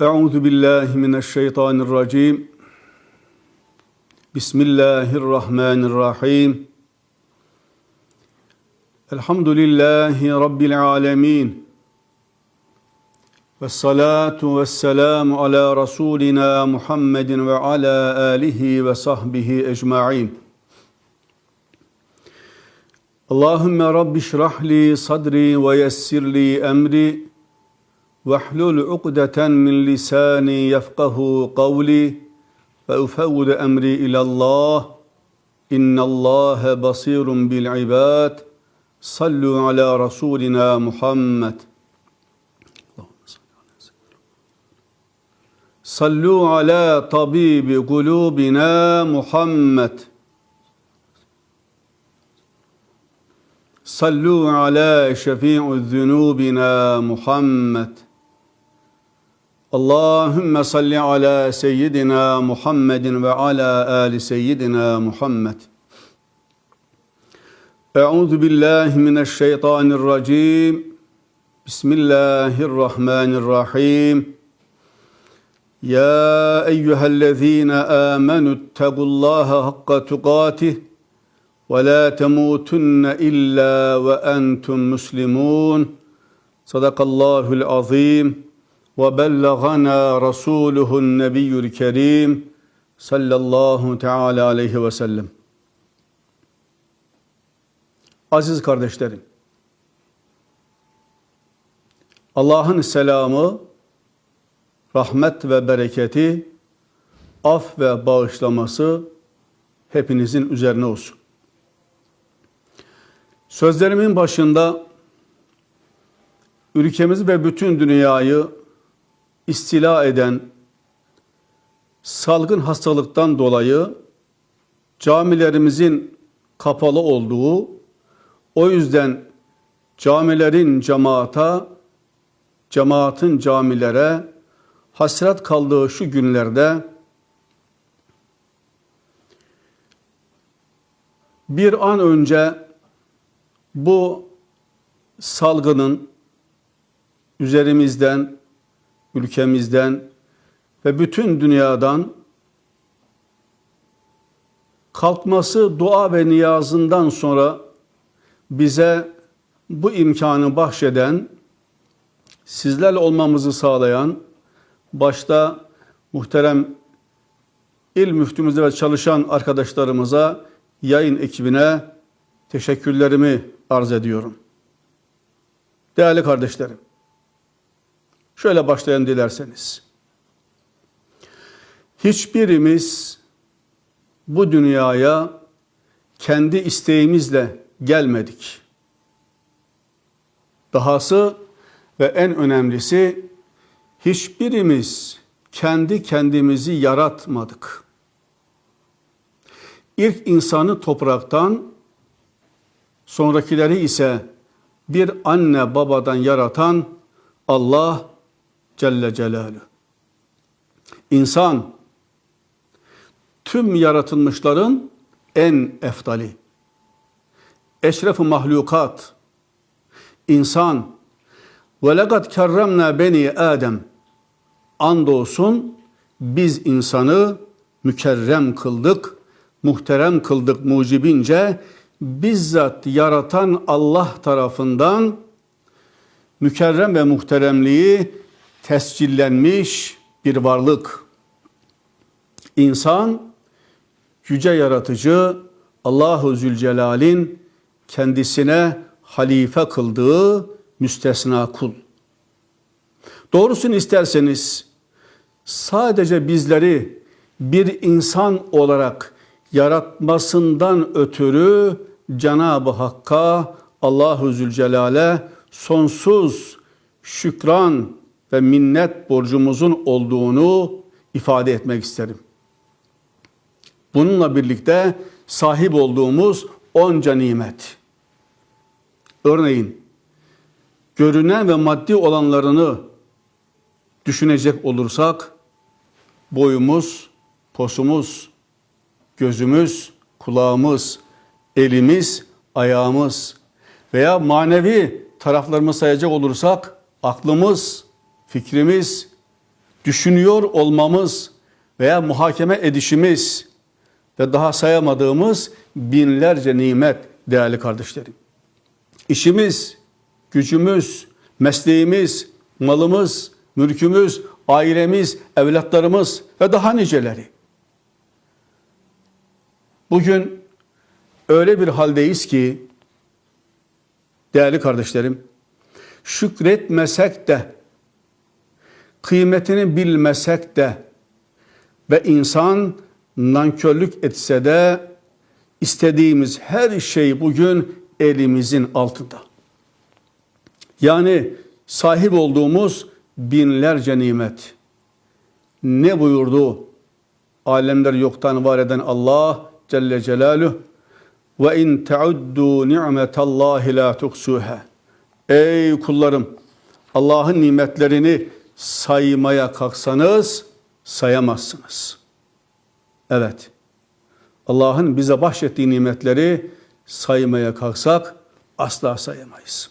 Euzu billahi mineşşeytanirracim. Bismillahirrahmanirrahim. Elhamdülillahi rabbil alamin. Ve salatu ve selamu ala Resulina Muhammedin ve ala alihi ve sahbihi ecma'in. Allahümme Rabbi şrahli sadri ve yessir li emri واحلل عقدة من لساني يفقه قولي فأفوض أمري إلى الله. إن الله بصير بالعباد. صلوا على رسولنا محمد. صلوا على طبيب قلوبنا محمد. صلوا على شفيع ذنوبنا محمد. Allahümme salli ala seyyidina Muhammedin ve ala ali seyyidina Muhammed. Euzu billahi mineşşeytanirracim. Bismillahirrahmanirrahim. Ya eyyühellezine amenu ettegullaha hakka tukatih ve la temutunne illa ve entum muslimun. Sadakallahul azim. وبلغنا رسوله النبي الكريم صلى الله teala aleyhi ve sellem. Aziz kardeşlerim, Allah'ın selamı, rahmet ve bereketi, af ve bağışlaması hepinizin üzerine olsun. Sözlerimin başında ülkemizi ve bütün dünyayı istila eden salgın hastalıktan dolayı camilerimizin kapalı olduğu, o yüzden camilerin cemaata, cemaatin camilere hasret kaldığı şu günlerde bir an önce bu salgının üzerimizden, ülkemizden ve bütün dünyadan kalkması dua ve niyazından sonra bize bu imkanı bahşeden, sizlerle olmamızı sağlayan, başta muhterem il müftümüze ve çalışan arkadaşlarımıza, yayın ekibine teşekkürlerimi arz ediyorum. Değerli kardeşlerim, şöyle başlayalım dilerseniz. Hiçbirimiz bu dünyaya kendi isteğimizle gelmedik. Dahası ve en önemlisi hiçbirimiz kendi kendimizi yaratmadık. İlk insanı topraktan, sonrakileri ise bir anne babadan yaratan Allah Celle Celaluhu. İnsan tüm yaratılmışların en eftali. Eşref-i mahlukat. İnsan ve lekad kerremna beni Adem. Andolsun biz insanı mükerrem kıldık, muhterem kıldık mucibince bizzat yaratan Allah tarafından mükerrem ve muhteremliği tescillenmiş bir varlık. İnsan yüce yaratıcı Allahu Zülcelal'in kendisine halife kıldığı müstesna kul. Doğrusunu isterseniz sadece bizleri bir insan olarak yaratmasından ötürü Cenab-ı Hakk'a Allahu Zülcelal'e sonsuz şükran ve minnet borcumuzun olduğunu ifade etmek isterim. Bununla birlikte sahip olduğumuz onca nimet. Örneğin görünen ve maddi olanlarını düşünecek olursak boyumuz, posumuz, gözümüz, kulağımız, elimiz, ayağımız veya manevi taraflarımı sayacak olursak aklımız, fikrimiz, düşünüyor olmamız veya muhakeme edişimiz ve daha sayamadığımız binlerce nimet değerli kardeşlerim. İşimiz, gücümüz, mesleğimiz, malımız, mülkümüz, ailemiz, evlatlarımız ve daha niceleri. Bugün öyle bir haldeyiz ki değerli kardeşlerim şükretmesek de kıymetini bilmesek de ve insan nankörlük etse de istediğimiz her şey bugün elimizin altında. Yani sahip olduğumuz binlerce nimet. Ne buyurdu? Alemleri yoktan var eden Allah Celle Celaluhu ve in teuddu ni'metallahi la tuksuha. Ey kullarım Allah'ın nimetlerini saymaya kalksanız sayamazsınız. Evet. Allah'ın bize bahşettiği nimetleri saymaya kalksak asla sayamayız.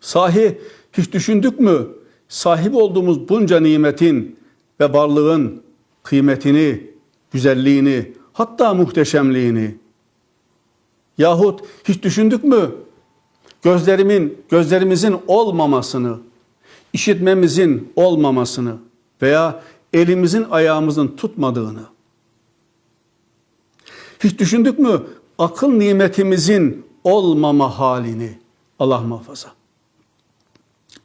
Sahi hiç düşündük mü sahip olduğumuz bunca nimetin ve varlığın kıymetini, güzelliğini, hatta muhteşemliğini yahut hiç düşündük mü gözlerimin, gözlerimizin olmamasını, işitmemizin olmamasını veya elimizin ayağımızın tutmadığını hiç düşündük mü akıl nimetimizin olmama halini Allah muhafaza.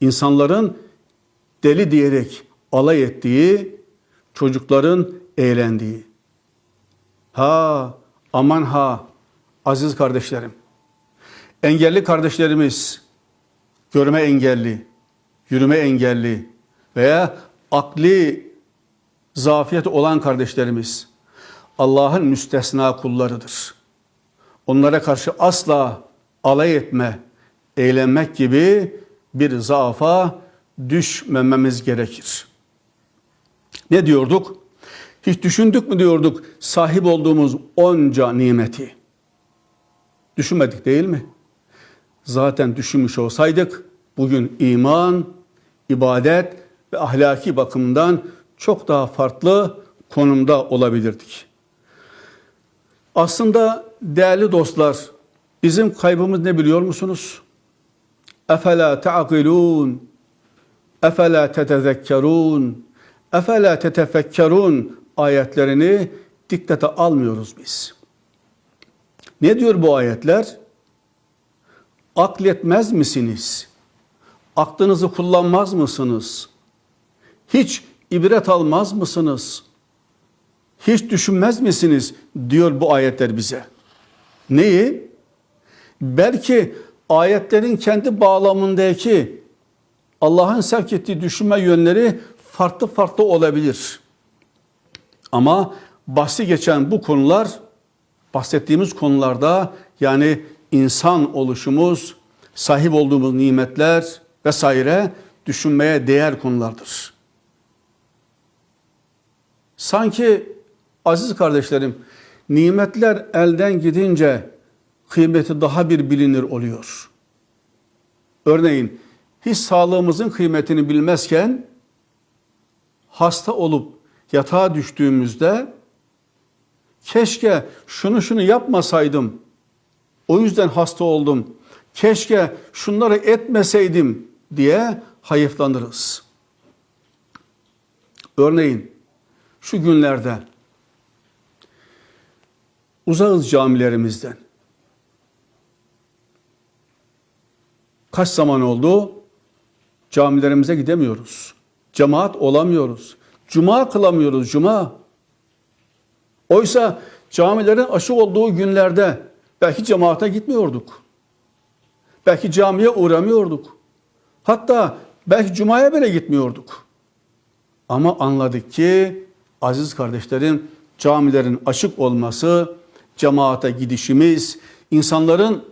İnsanların deli diyerek alay ettiği, çocukların eğlendiği. Ha aman ha aziz kardeşlerim. Engelli kardeşlerimiz, görme engelli, yürüme engelli veya akli zafiyet olan kardeşlerimiz Allah'ın müstesna kullarıdır. Onlara karşı asla alay etme, eğlenmek gibi bir zaafa düşmememiz gerekir. Ne diyorduk? Hiç düşündük mü diyorduk sahip olduğumuz onca nimeti? Düşünmedik değil mi? Zaten düşünmüş olsaydık bugün iman, ibadet ve ahlaki bakımdan çok daha farklı konumda olabilirdik. Aslında değerli dostlar, bizim kaybımız ne biliyor musunuz? Efela ta'qilun, efela tetezekkerun, efela tetefekkerun ayetlerini dikkate almıyoruz biz. Ne diyor bu ayetler? Akletmez misiniz? Aklınızı kullanmaz mısınız? Hiç ibret almaz mısınız? Hiç düşünmez misiniz? diyor bu ayetler bize. Neyi? Belki ayetlerin kendi bağlamındaki Allah'ın sevk ettiği düşünme yönleri farklı farklı olabilir. Ama bahsi geçen bu konular bahsettiğimiz konularda yani insan oluşumuz, sahip olduğumuz nimetler vesaire düşünmeye değer konulardır. Sanki aziz kardeşlerim nimetler elden gidince kıymeti daha bir bilinir oluyor. Örneğin hiç sağlığımızın kıymetini bilmezken hasta olup yatağa düştüğümüzde keşke şunu şunu yapmasaydım. O yüzden hasta oldum. Keşke şunları etmeseydim diye hayıflanırız. Örneğin şu günlerde uzağız camilerimizden. Kaç zaman oldu? Camilerimize gidemiyoruz. Cemaat olamıyoruz. Cuma kılamıyoruz, cuma. Oysa camilerin aşı olduğu günlerde belki cemaate gitmiyorduk. Belki camiye uğramıyorduk. Hatta belki cumaya bile gitmiyorduk. Ama anladık ki aziz kardeşlerim camilerin açık olması, cemaate gidişimiz, insanların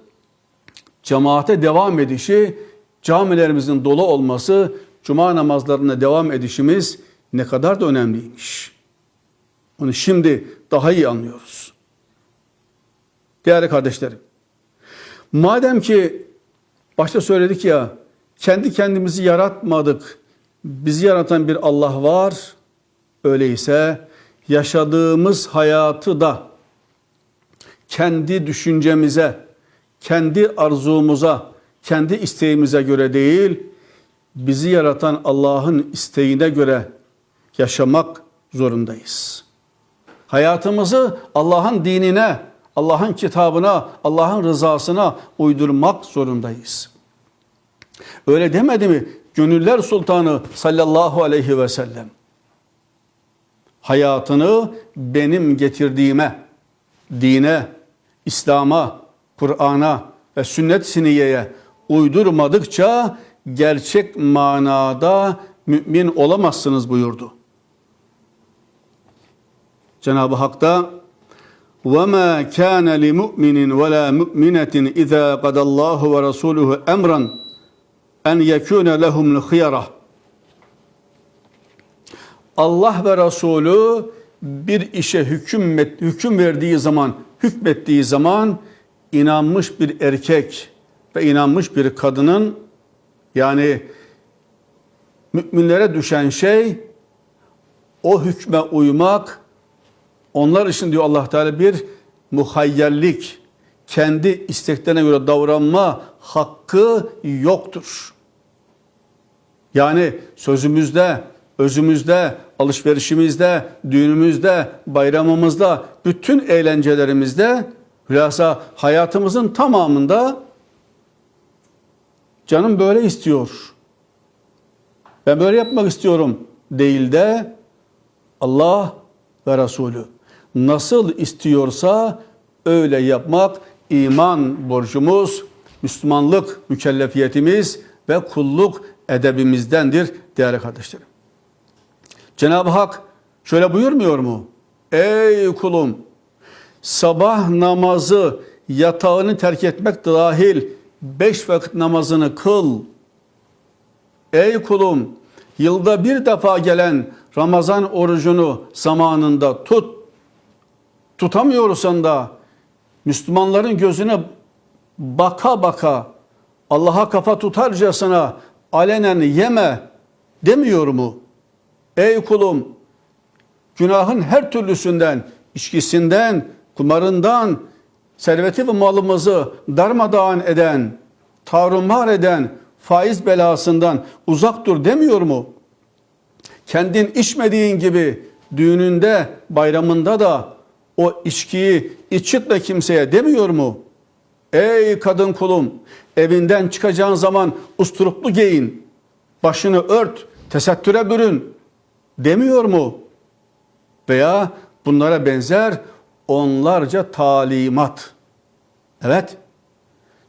cemaate devam edişi, camilerimizin dolu olması, cuma namazlarına devam edişimiz ne kadar da önemliymiş. Onu şimdi daha iyi anlıyoruz. Değerli kardeşlerim, madem ki başta söyledik ya, kendi kendimizi yaratmadık, bizi yaratan bir Allah var. Öyleyse yaşadığımız hayatı da kendi düşüncemize, kendi arzumuza, kendi isteğimize göre değil, bizi yaratan Allah'ın isteğine göre yaşamak zorundayız. Hayatımızı Allah'ın dinine, Allah'ın kitabına, Allah'ın rızasına uydurmak zorundayız. Öyle demedi mi? Gönüller Sultanı sallallahu aleyhi ve sellem. Hayatını benim getirdiğime, dine, İslam'a, Kur'an'a ve sünnet siniyeye uydurmadıkça gerçek manada mümin olamazsınız buyurdu. Cenab-ı Hak da وَمَا كَانَ لِمُؤْمِنٍ وَلَا مُؤْمِنَةٍ اِذَا قَدَ اللّٰهُ وَرَسُولُهُ اَمْرًا en yekûne lehumul hıyara. Allah ve Resulü bir işe hüküm, hüküm verdiği zaman, hükmettiği zaman inanmış bir erkek ve inanmış bir kadının yani müminlere düşen şey o hükme uymak onlar için diyor Allah Teala bir muhayyerlik kendi isteklerine göre davranma hakkı yoktur. Yani sözümüzde, özümüzde, alışverişimizde, düğünümüzde, bayramımızda, bütün eğlencelerimizde, hülasa hayatımızın tamamında canım böyle istiyor. Ben böyle yapmak istiyorum değil de Allah ve Resulü nasıl istiyorsa öyle yapmak iman borcumuz, Müslümanlık mükellefiyetimiz ve kulluk edebimizdendir değerli kardeşlerim. Cenab-ı Hak şöyle buyurmuyor mu? Ey kulum sabah namazı yatağını terk etmek dahil beş vakit namazını kıl. Ey kulum yılda bir defa gelen Ramazan orucunu zamanında tut. Tutamıyorsan da Müslümanların gözüne baka baka Allah'a kafa tutarcasına alenen yeme demiyor mu? Ey kulum günahın her türlüsünden, içkisinden, kumarından, serveti ve malımızı darmadağın eden, tarumar eden faiz belasından uzak dur demiyor mu? Kendin içmediğin gibi düğününde, bayramında da o içkiyi içitme kimseye demiyor mu? Ey kadın kulum, evinden çıkacağın zaman usturuplu giyin, başını ört, tesettüre bürün demiyor mu? Veya bunlara benzer onlarca talimat. Evet,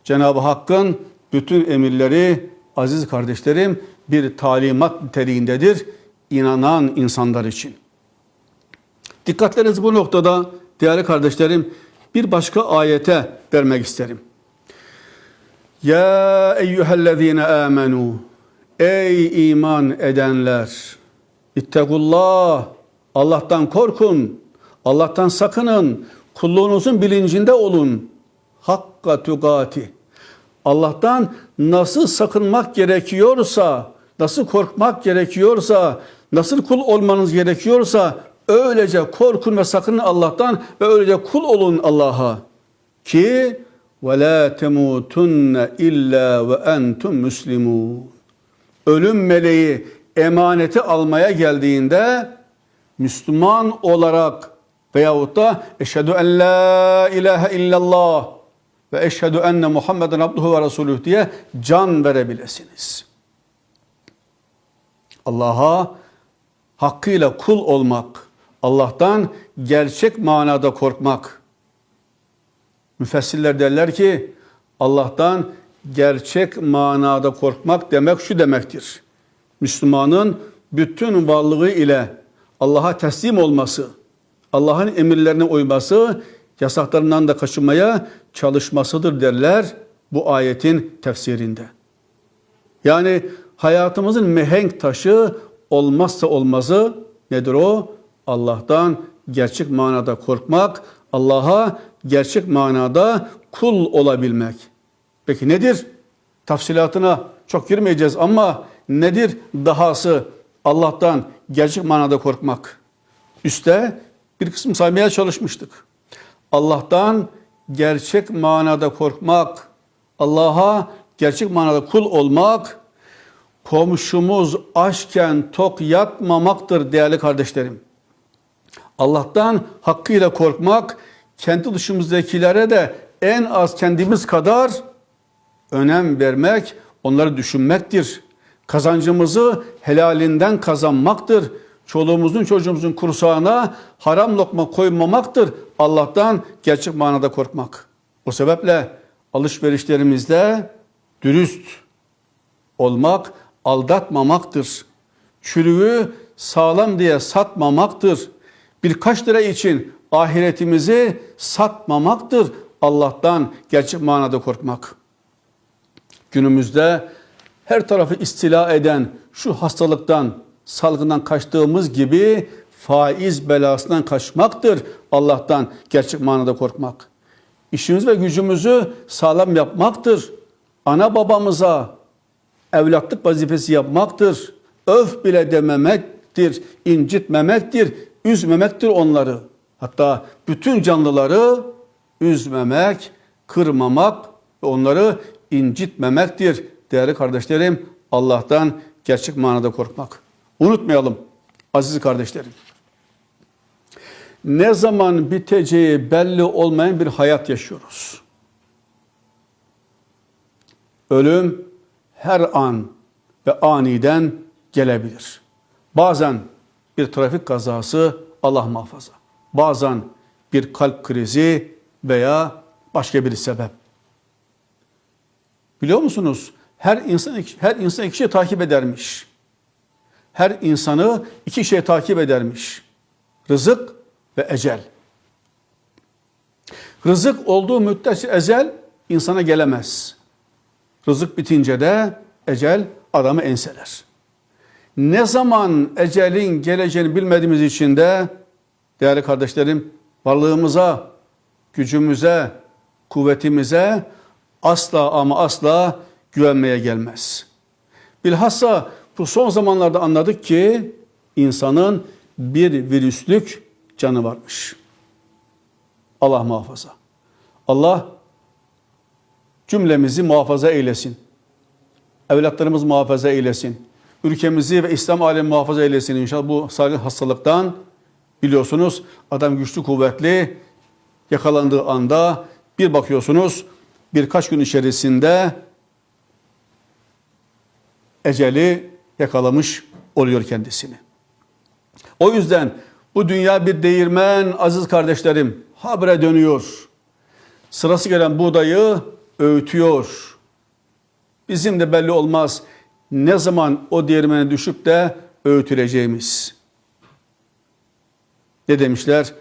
Cenab-ı Hakk'ın bütün emirleri aziz kardeşlerim bir talimat niteliğindedir inanan insanlar için. Dikkatlerinizi bu noktada değerli kardeşlerim bir başka ayete vermek isterim. Ya eyyühellezine amenu Ey iman edenler İttegullah Allah'tan korkun Allah'tan sakının kulluğunuzun bilincinde olun. Hakka tugati Allah'tan nasıl sakınmak gerekiyorsa nasıl korkmak gerekiyorsa nasıl kul olmanız gerekiyorsa öylece korkun ve sakının Allah'tan ve öylece kul olun Allah'a. Ki temutunne illa ve entum muslimun. Ölüm meleği emaneti almaya geldiğinde Müslüman olarak veyahut da eşhedü en la ilahe illallah ve eşhedü enne Muhammeden abduhu ve resuluh diye can verebilirsiniz. Allah'a hakkıyla kul olmak, Allah'tan gerçek manada korkmak. Müfessirler derler ki Allah'tan gerçek manada korkmak demek şu demektir. Müslümanın bütün varlığı ile Allah'a teslim olması, Allah'ın emirlerine uyması, yasaklarından da kaçınmaya çalışmasıdır derler bu ayetin tefsirinde. Yani hayatımızın mehenk taşı olmazsa olmazı nedir o? Allah'tan gerçek manada korkmak, Allah'a gerçek manada kul olabilmek. Peki nedir? Tafsilatına çok girmeyeceğiz ama nedir dahası Allah'tan gerçek manada korkmak? Üste bir kısım saymaya çalışmıştık. Allah'tan gerçek manada korkmak, Allah'a gerçek manada kul olmak, komşumuz açken tok yatmamaktır değerli kardeşlerim. Allah'tan hakkıyla korkmak, kendi dışımızdakilere de en az kendimiz kadar önem vermek, onları düşünmektir. Kazancımızı helalinden kazanmaktır. Çoluğumuzun çocuğumuzun kursağına haram lokma koymamaktır. Allah'tan gerçek manada korkmak. O sebeple alışverişlerimizde dürüst olmak, aldatmamaktır. Çürüğü sağlam diye satmamaktır. Birkaç lira için ahiretimizi satmamaktır. Allah'tan gerçek manada korkmak. Günümüzde her tarafı istila eden şu hastalıktan, salgından kaçtığımız gibi faiz belasından kaçmaktır. Allah'tan gerçek manada korkmak. İşimiz ve gücümüzü sağlam yapmaktır. Ana babamıza evlatlık vazifesi yapmaktır. Öf bile dememektir, incitmemektir, üzmemektir onları. Hatta bütün canlıları üzmemek, kırmamak ve onları incitmemektir. Değerli kardeşlerim, Allah'tan gerçek manada korkmak. Unutmayalım aziz kardeşlerim. Ne zaman biteceği belli olmayan bir hayat yaşıyoruz. Ölüm her an ve aniden gelebilir. Bazen bir trafik kazası Allah muhafaza. Bazen bir kalp krizi veya başka bir sebep. Biliyor musunuz? Her insan her insan iki şey takip edermiş. Her insanı iki şey takip edermiş. Rızık ve ecel. Rızık olduğu müddetçe ecel insana gelemez. Rızık bitince de ecel adamı enseler. Ne zaman ecelin geleceğini bilmediğimiz için de değerli kardeşlerim varlığımıza, gücümüze, kuvvetimize asla ama asla güvenmeye gelmez. Bilhassa bu son zamanlarda anladık ki insanın bir virüslük canı varmış. Allah muhafaza. Allah cümlemizi muhafaza eylesin. Evlatlarımız muhafaza eylesin. Ülkemizi ve İslam alemi muhafaza eylesin inşallah bu salgın hastalıktan biliyorsunuz adam güçlü kuvvetli yakalandığı anda bir bakıyorsunuz birkaç gün içerisinde eceli yakalamış oluyor kendisini. O yüzden bu dünya bir değirmen aziz kardeşlerim habire dönüyor. Sırası gelen buğdayı öğütüyor. Bizim de belli olmaz ne zaman o değirmene düşüp de öğütüleceğimiz. Ne demişler?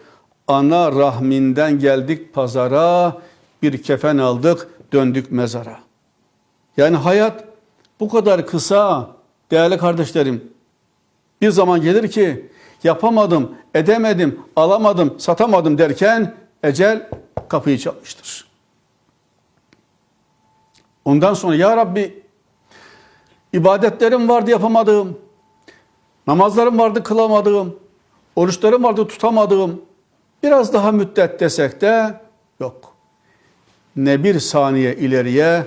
Ana rahminden geldik pazara, bir kefen aldık, döndük mezara. Yani hayat bu kadar kısa değerli kardeşlerim. Bir zaman gelir ki yapamadım, edemedim, alamadım, satamadım derken ecel kapıyı çalmıştır. Ondan sonra ya Rabbi ibadetlerim vardı yapamadığım, namazlarım vardı kılamadığım, oruçlarım vardı tutamadığım, biraz daha müddet desek de yok. Ne bir saniye ileriye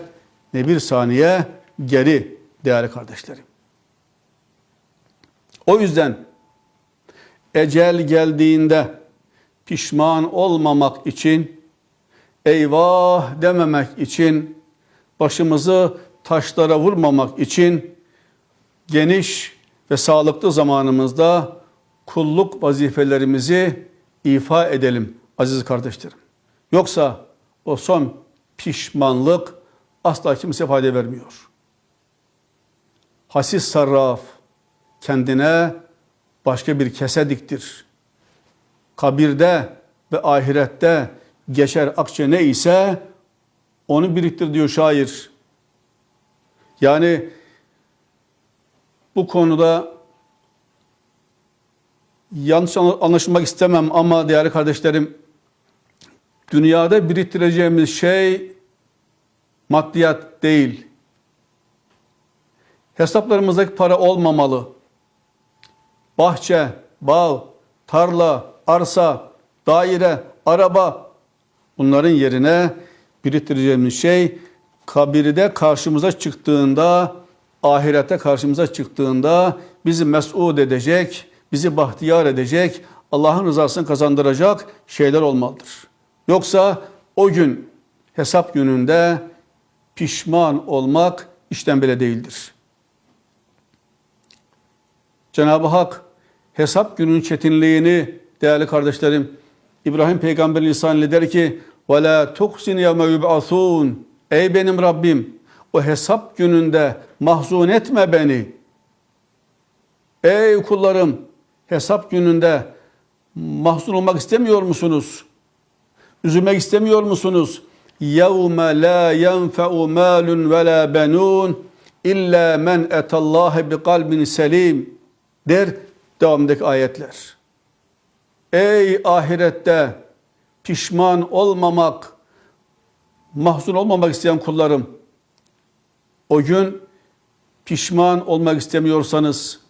ne bir saniye geri değerli kardeşlerim. O yüzden ecel geldiğinde pişman olmamak için, eyvah dememek için, başımızı taşlara vurmamak için geniş ve sağlıklı zamanımızda kulluk vazifelerimizi ifa edelim aziz kardeşlerim. Yoksa o son pişmanlık asla kimse fayda vermiyor. Hasis sarraf kendine başka bir kese diktir. Kabirde ve ahirette geçer akçe ne ise onu biriktir diyor şair. Yani bu konuda yanlış anlaşılmak istemem ama değerli kardeşlerim dünyada biriktireceğimiz şey maddiyat değil. Hesaplarımızdaki para olmamalı. Bahçe, bağ, tarla, arsa, daire, araba bunların yerine biriktireceğimiz şey kabirde karşımıza çıktığında, ahirette karşımıza çıktığında bizi mes'ud edecek, bizi bahtiyar edecek, Allah'ın rızasını kazandıracak şeyler olmalıdır. Yoksa o gün hesap gününde pişman olmak işten bile değildir. Cenab-ı Hak hesap gününün çetinliğini değerli kardeşlerim İbrahim peygamberin lisanıyla der ki ve la tuhsin yevme yub'asun ey benim Rabbim o hesap gününde mahzun etme beni ey kullarım hesap gününde mahzun olmak istemiyor musunuz? Üzülmek istemiyor musunuz? يَوْمَ لَا يَنْفَعُ مَالٌ وَلَا بَنُونَ اِلَّا مَنْ اَتَ اللّٰهِ بِقَلْبٍ selim der devamındaki ayetler. Ey ahirette pişman olmamak, mahzun olmamak isteyen kullarım. O gün pişman olmak istemiyorsanız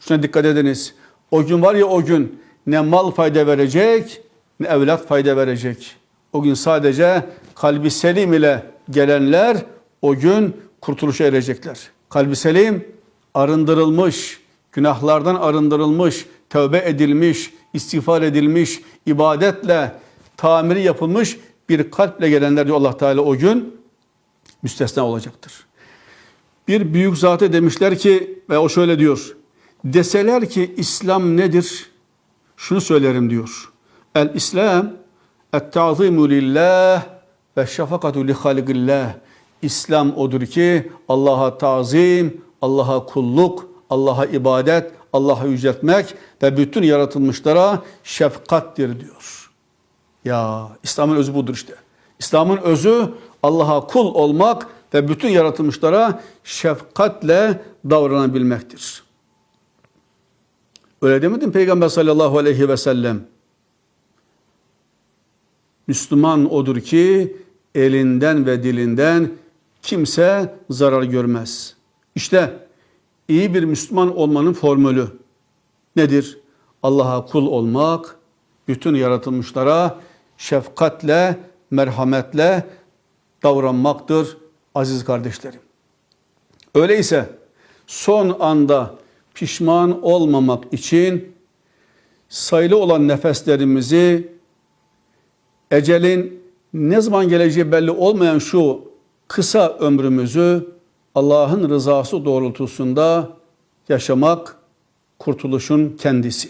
şuna dikkat ediniz. O gün var ya o gün ne mal fayda verecek ne evlat fayda verecek. O gün sadece kalbi selim ile gelenler o gün kurtuluşa erecekler. Kalbi selim arındırılmış, günahlardan arındırılmış, tövbe edilmiş, istiğfar edilmiş, ibadetle tamiri yapılmış bir kalple gelenler diyor Allah Teala o gün müstesna olacaktır. Bir büyük zate demişler ki ve o şöyle diyor. Deseler ki İslam nedir? Şunu söylerim diyor. El İslam et-ta'zimu lillah ve şefakatu li halikillah. İslam odur ki Allah'a tazim, Allah'a kulluk, Allah'a ibadet, Allah'a yüceltmek ve bütün yaratılmışlara şefkattir diyor. Ya İslam'ın özü budur işte. İslam'ın özü Allah'a kul olmak ve bütün yaratılmışlara şefkatle davranabilmektir. Öyle demedin Peygamber sallallahu aleyhi ve sellem. Müslüman odur ki elinden ve dilinden kimse zarar görmez. İşte iyi bir Müslüman olmanın formülü nedir? Allah'a kul olmak, bütün yaratılmışlara şefkatle, merhametle davranmaktır aziz kardeşlerim. Öyleyse son anda pişman olmamak için sayılı olan nefeslerimizi ecelin ne zaman geleceği belli olmayan şu kısa ömrümüzü Allah'ın rızası doğrultusunda yaşamak kurtuluşun kendisi.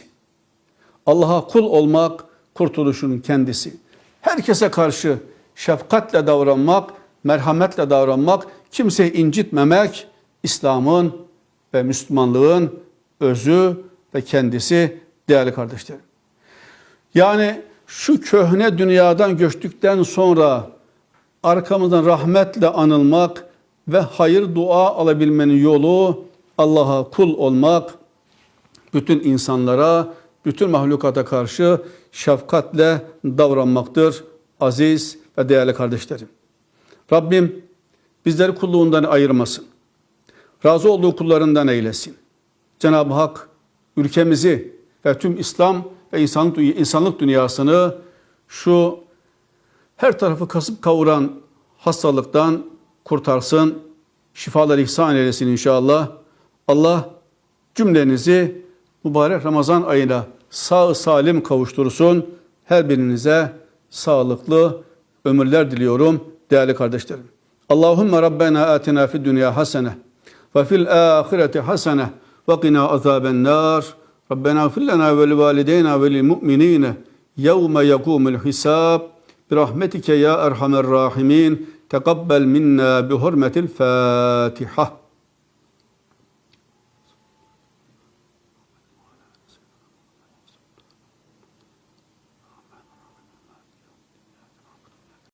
Allah'a kul olmak kurtuluşun kendisi. Herkese karşı şefkatle davranmak, merhametle davranmak, kimseyi incitmemek İslam'ın ve Müslümanlığın özü ve kendisi değerli kardeşlerim. Yani şu köhne dünyadan göçtükten sonra arkamızdan rahmetle anılmak ve hayır dua alabilmenin yolu Allah'a kul olmak, bütün insanlara, bütün mahlukata karşı şefkatle davranmaktır aziz ve değerli kardeşlerim. Rabbim bizleri kulluğundan ayırmasın. Razı olduğu kullarından eylesin. Cenab-ı Hak ülkemizi ve tüm İslam ve insanlık, insanlık dünyasını şu her tarafı kasıp kavuran hastalıktan kurtarsın, şifalar ihsan eylesin inşallah. Allah cümlenizi mübarek Ramazan ayına sağ salim kavuştursun. Her birinize sağlıklı ömürler diliyorum değerli kardeşlerim. Allahümme Rabbena atina fid dünya hasene ve fil ahireti hasene ve qina azaben nar. Rabbena fil lana ve li valideyna ve lil mu'minine yevme yekumul hisab. Birahmetike ya